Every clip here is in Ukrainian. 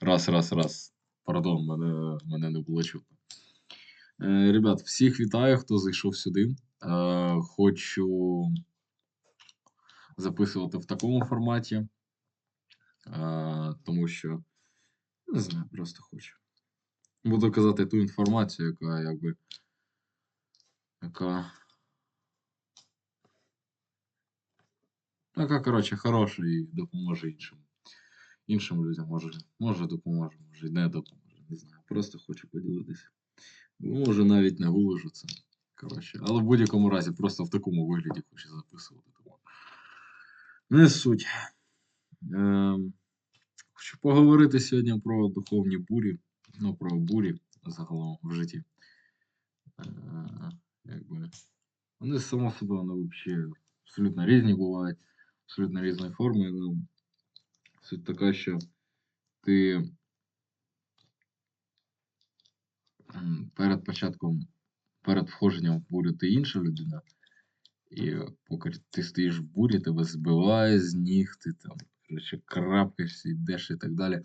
Раз, раз, раз. Пардон, мене, мене не було чутно. Е, ребят, всіх вітаю, хто зайшов сюди. Е, хочу записувати в такому форматі. Е, тому що, не знаю, просто хочу. Буду казати ту інформацію, яка якби. Яка. Яка, коротше, хороша і допоможе іншим. Іншим людям може, може допоможе, може і не допоможе. Не знаю. Просто хочу поділитися. Може навіть не виложу це. Коротше. Але в будь-якому разі просто в такому вигляді хочу записувати. Тому. Не суть. Ем, хочу поговорити сьогодні про духовні бурі. Ну, про бурі загалом в житті. Е, якби. Вони само собою вони взагалі абсолютно різні бувають, абсолютно різної форми. Ну, суть така, що ти перед початком, перед входженням в бурю ти інша людина. І поки ти стоїш в бурі, тебе збиває з ніг, ти там коротше, крапкаєшся, йдеш і так далі.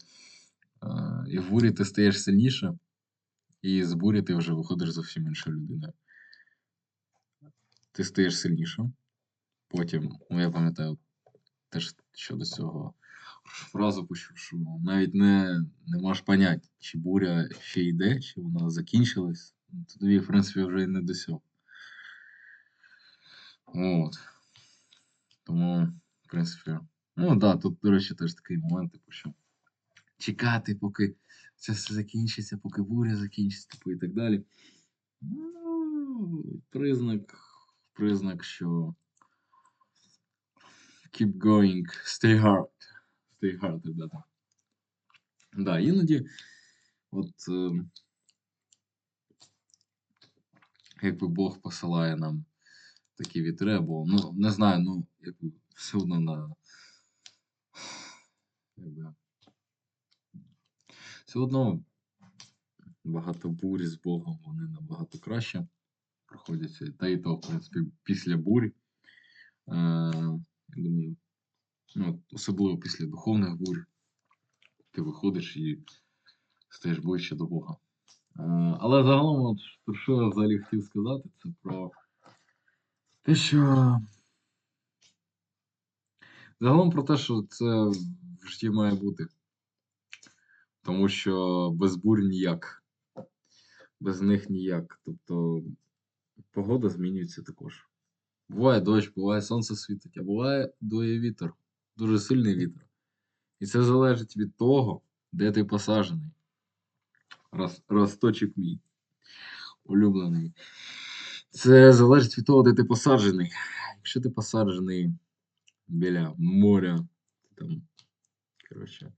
І в бурі ти стаєш сильніше, і з бурі ти вже виходиш зовсім іншою людиною. Ти стаєш сильнішим. Потім, ну я пам'ятаю теж щодо цього фразу почув, що навіть не, не можеш поняти, чи буря ще йде, чи вона закінчилась. То Тобі, в принципі, вже і не до цього. От. Тому, в принципі, ну так, да, тут, до речі, теж такий момент, типу, що чекати, поки це все закінчиться, поки буря закінчиться, типу, і так далі. Ну, признак, признак, що keep going, stay hard. Hard, ребята. Да, іноді, от е, якби Бог посилає нам такі вітри, або, ну, не знаю, ну, якби все одно на. Якби, все одно багато бурі з Богом, вони набагато краще проходяться. Та і то, в принципі, після бурі. Е, я думаю, ну, особливо після духовних бурь, ти виходиш і стаєш ближче до Бога. Е, але загалом, от, про що я взагалі хотів сказати, це про те, що. Загалом про те, що це в житті має бути. Тому що без бурь ніяк. Без них ніяк. Тобто погода змінюється також. Буває дощ, буває сонце світить, а буває дує вітер. Дуже сильний вітер. І це залежить від того, де ти посаджений. Роз, росточок мій улюблений. Це залежить від того, де ти посаджений. Якщо ти посаджений біля моря, там, коротше,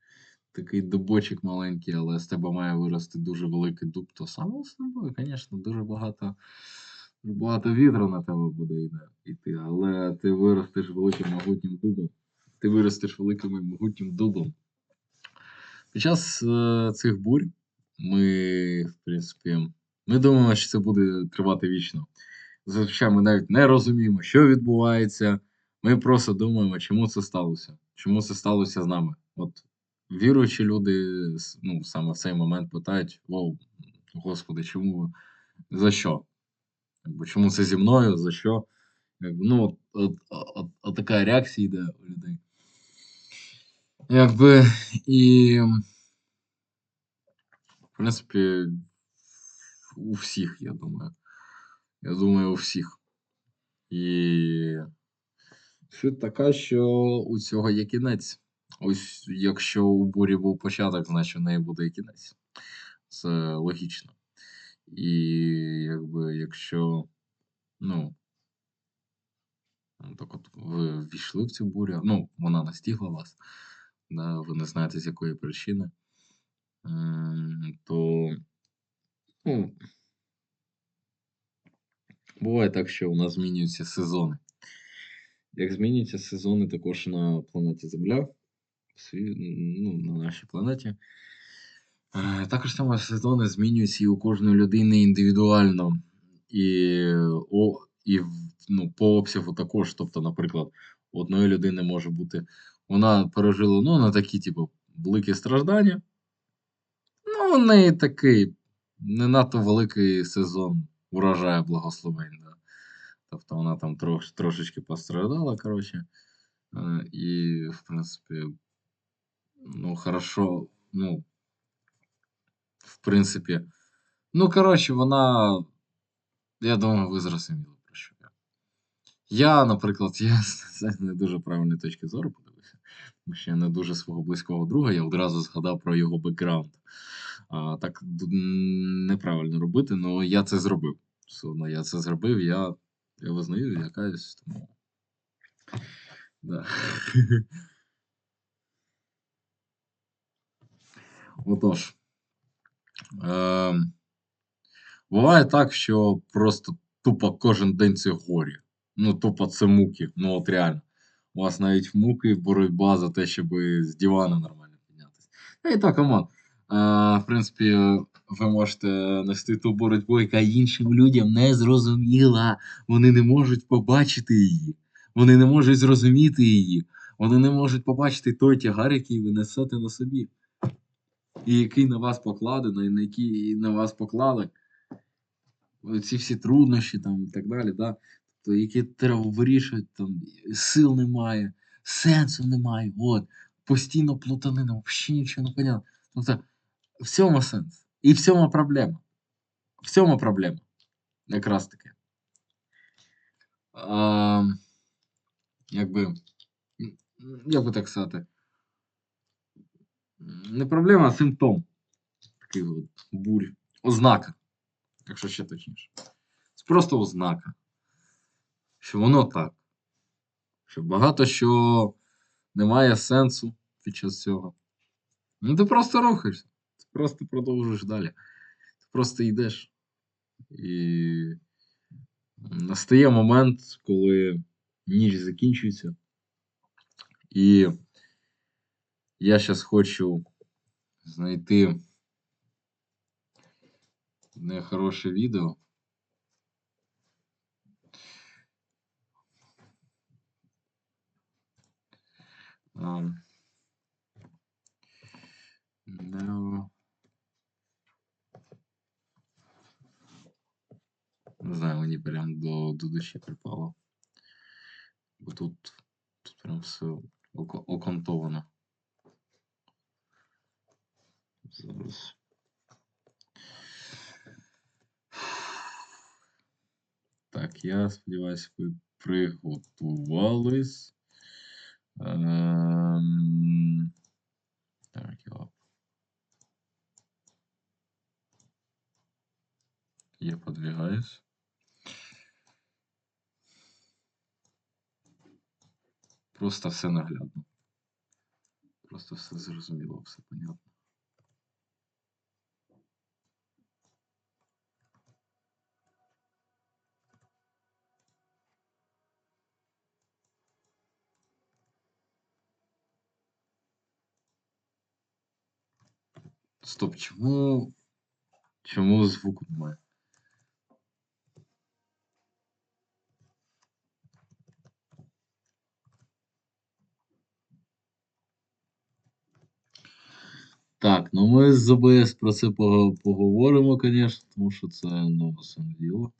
такий дубочок маленький, але з тебе має вирости дуже великий дуб, то само собою, звісно, дуже багато. Багато вітру на тебе буде йти, але ти виростеш великим могутнім дубом. Ти виростеш великим і могутнім дубом. Під час е, цих бурь ми, в принципі, ми думаємо, що це буде тривати вічно. Зазвичай ми навіть не розуміємо, що відбувається. Ми просто думаємо, чому це сталося. Чому це сталося з нами. От віруючі люди ну, саме в цей момент питають: Вау, Господи, чому? За що? Якби, чому це зі мною? За що? Ну, от, от, от, от така реакція йде у людей. Якби, і, в принципі, у всіх, я думаю. Я думаю, у всіх. І суть така, що у цього є кінець. Ось якщо у бурі був початок, значить у неї буде і кінець. Це логічно. І якби якщо, ну, так от ви ввійшли в цю бурю, ну, вона настигла вас, да, ви не знаєте з якої причини, то ну, буває так, що у нас змінюються сезони. Як змінюються сезони також на планеті Земля, ну, на нашій планеті. Е, Також саме сезони змінюються і у кожної людини індивідуально. І, о, і ну, по обсягу також. Тобто, наприклад, у одної людини може бути, вона пережила ну, на такі, типу, великі страждання, Ну, у неї такий не надто великий сезон урожаю благословень. Да. Тобто вона там трош, трошечки пострадала, коротше. Е, І, в принципі, ну, хорошо, ну, в принципі, ну, коротше, вона, я думаю, ви зрозуміли, про що я. Я, наприклад, я з не дуже правильної точки зору я не дуже свого близького друга, я одразу згадав про його бекграунд. А, так неправильно робити, але я це зробив. Все одно я це зробив, я, я визнаю, я каюсь, тому. Да. Отож. Е, буває так, що просто тупо кожен день це горі. Ну, тупо це муки. Ну, от реально. У вас навіть муки, боротьба за те, щоб з дивана нормально піднятися. Та і так, команд. Е, в принципі, ви можете нести ту боротьбу, яка іншим людям не зрозуміла. Вони не можуть побачити її. Вони не можуть зрозуміти її. Вони не можуть побачити той тягар, який ви несете на собі. І який на вас покладено, і на який на вас поклали ці всі труднощі там і так далі, да? Які треба вирішувати, там сил немає, сенсу немає, от, постійно плутанина, взагалі нічого не понятно. Тобто, в цьому сенс. І в цьому проблема. В цьому проблема. Якраз таки. А, якби, як би так сказати, не проблема, а симптом. Такий от буль. Ознака, якщо ще точніше. Це просто ознака. Що воно так. Що багато що немає сенсу під час цього. Ну ти просто рухаєшся. Ти просто продовжуєш далі. Ти просто йдеш. І настає момент, коли ніч закінчується. І я зараз хочу знайти одне хороше відео. Um, no. Не знаю, мені прям до, душі припало. Бо тут, тут прям все окантовано. Зараз. Так, я сподіваюся, ви приготувались. Ем, Так, я. Я подвигаюсь. Просто все наглядно. Просто все зрозуміло, все понятно. Стоп, чому. Чому звуку немає? Так, ну ми з ОБС про це поговоримо, звісно, тому що це нове саме діло.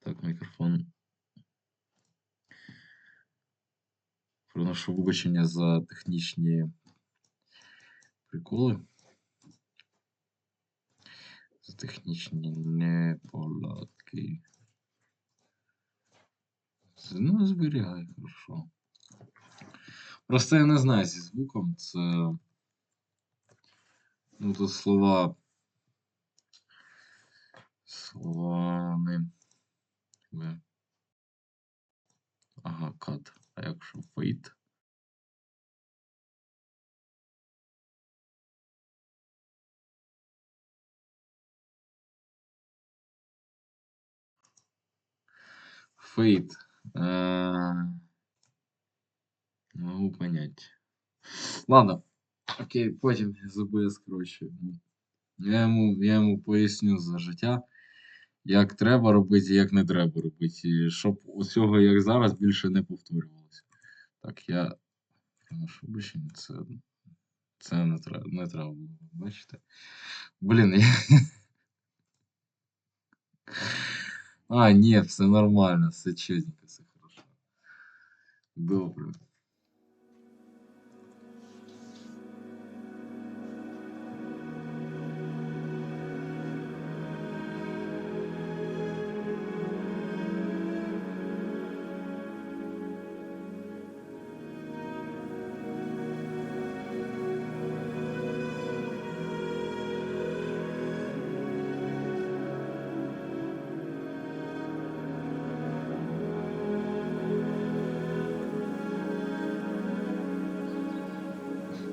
Так, мікрофон. Проношу вибачення за технічні приколи. За технічні неполадки. Ну, зберігай, хорошо. Просто я не знаю зі звуком, це. Ну, тут слова. Слова не. Ага, кат. А якщо фейт? Фейт. Е, Не могу понять. Ладно. Окей, потім з ОБС, коротше. ну, Я йому, я йому поясню за життя, як треба робити, як не треба робити. Щоб усього, як зараз, більше не повторювалося. Так, я що вибачення це. Це не треба, не треба було, бачите? Блін, я. А, ні, все нормально, все чотненько, все хорошо. Добре.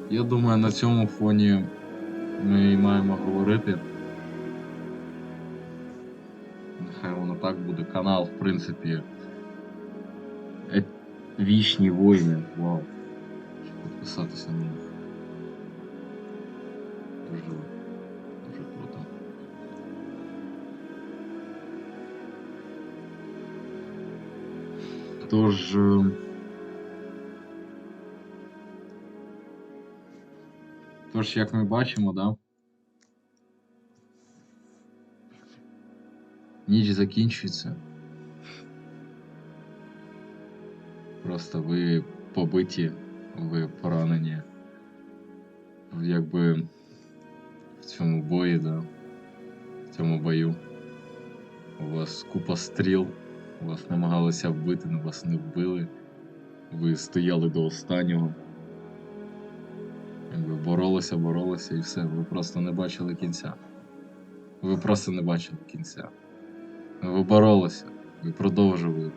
Я думаю, на цьому фоні ми і маємо говорити. Нехай воно так буде. Канал, в принципі. е- Вічні воїни. Вау. Щоб Підписатися на них. Дуже, дуже круто. Тож. Тож, як ми бачимо, да? Ніч закінчується. Просто ви побиті, ви поранені. Якби в цьому бої, да, в цьому бою. У вас купа стріл, вас намагалися вбити, але вас не вбили. Ви стояли до останнього. Боролися, боролися і все. Ви просто не бачили кінця. Ви просто не бачили кінця. Ви боролися, ви продовжували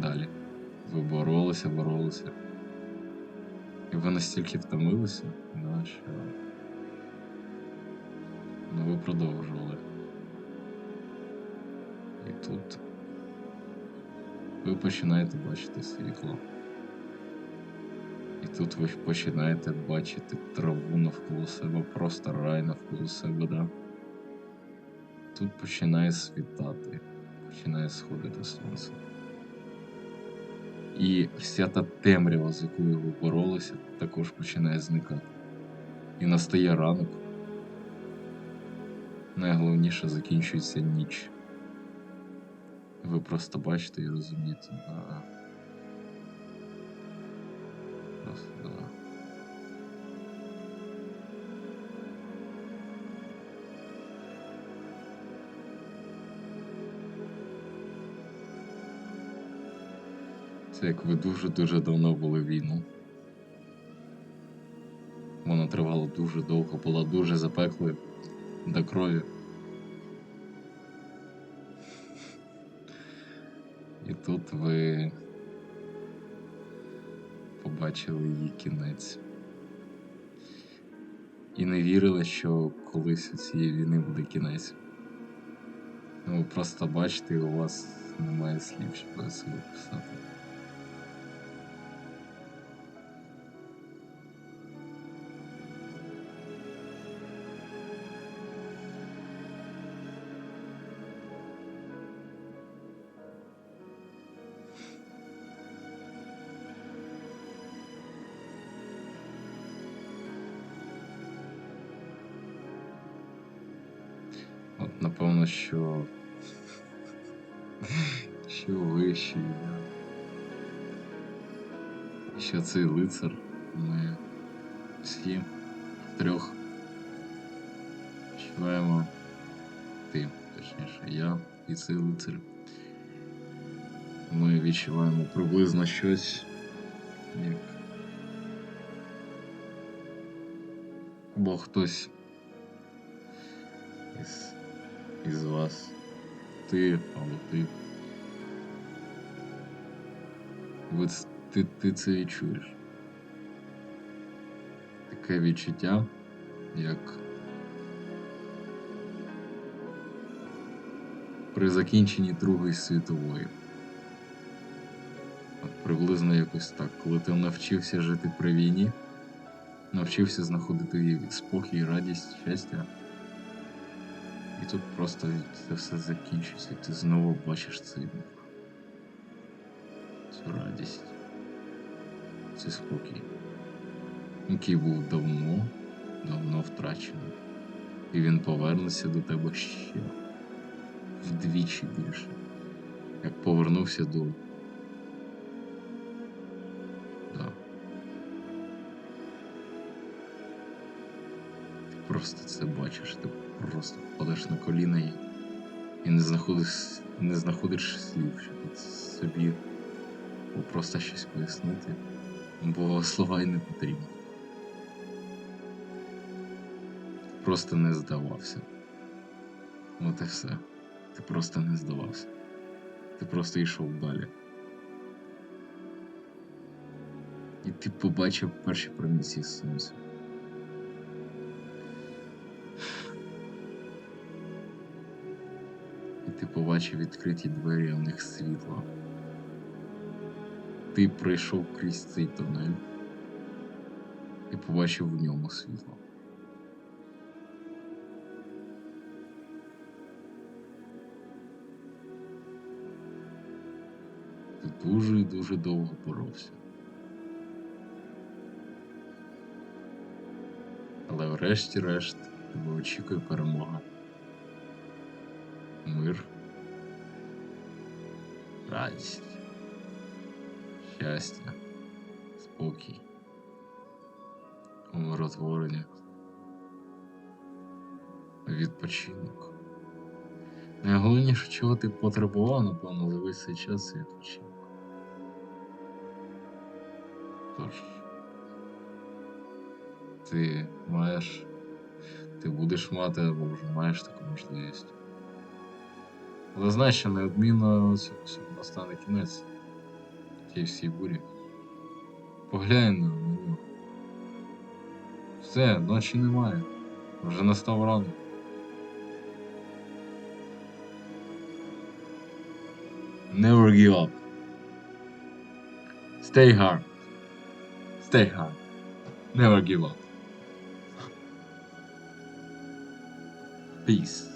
далі. Ви боролися, боролися. І ви настільки втомилися, да, що. Ну, ви продовжували. І тут ви починаєте бачити світло. І тут ви починаєте бачити траву навколо себе, просто рай навколо себе, да? Тут починає світати, починає сходити сонце. І вся та темрява, з якою ви боролися, також починає зникати. І настає ранок. Найголовніше закінчується ніч. Ви просто бачите і розумієте, да. Просто. Це як ви дуже-дуже давно були війну. Вона тривала дуже довго, була дуже запеклою до крові. І тут ви побачили її кінець. І не вірили, що колись у цієї війни буде кінець. Ну, просто бачите, у вас немає слів, щоб це описати. Напевно, що. Що ви, що цей лицар. Ми всі втрьох відчуваємо ти, точніше, я і цей лицар. Ми відчуваємо приблизно щось, як. Або хтось із, із вас. Ти або ти. Ви, ти, ти це і чуєш. Таке відчуття, як при закінченні Другої світової. От приблизно якось так, коли ти навчився жити при війні, навчився знаходити спокій, радість, щастя. І тут просто це все закінчується, і ти знову бачиш цей. Цю радість, цей спокій. який був давно, давно втрачений. І він повернеться до тебе ще вдвічі більше, як повернувся до. Да. Ти просто це бачиш, ти просто падаєш на коліна і, і не знаходиш, не знаходиш слів, щоб собі просто щось пояснити, бо слова й не потрібні. Просто не здавався. От і все. Ти просто не здавався. Ти просто йшов далі. І ти побачив перші промінці сонця. Ти побачив відкриті двері, в них світло. Ти пройшов крізь цей тунель і побачив в ньому світло. Ти дуже і дуже довго боровся. Але врешті-решт тебе очікує перемога. Мир. Радість. Щастя. Спокій. Умиротворення. Відпочинок. Найголовніше, чого ти потребував, напевно, за весь цей час це відпочинок. Тож, ти маєш, ти будеш мати або вже маєш таку можливість. Але знай, що неодмінно настане кінець тій всій бурі. Поглянь на нього. Все, ночі немає. Вже настав ранок. Never give up. Stay hard. Stay hard. Never give up. Peace.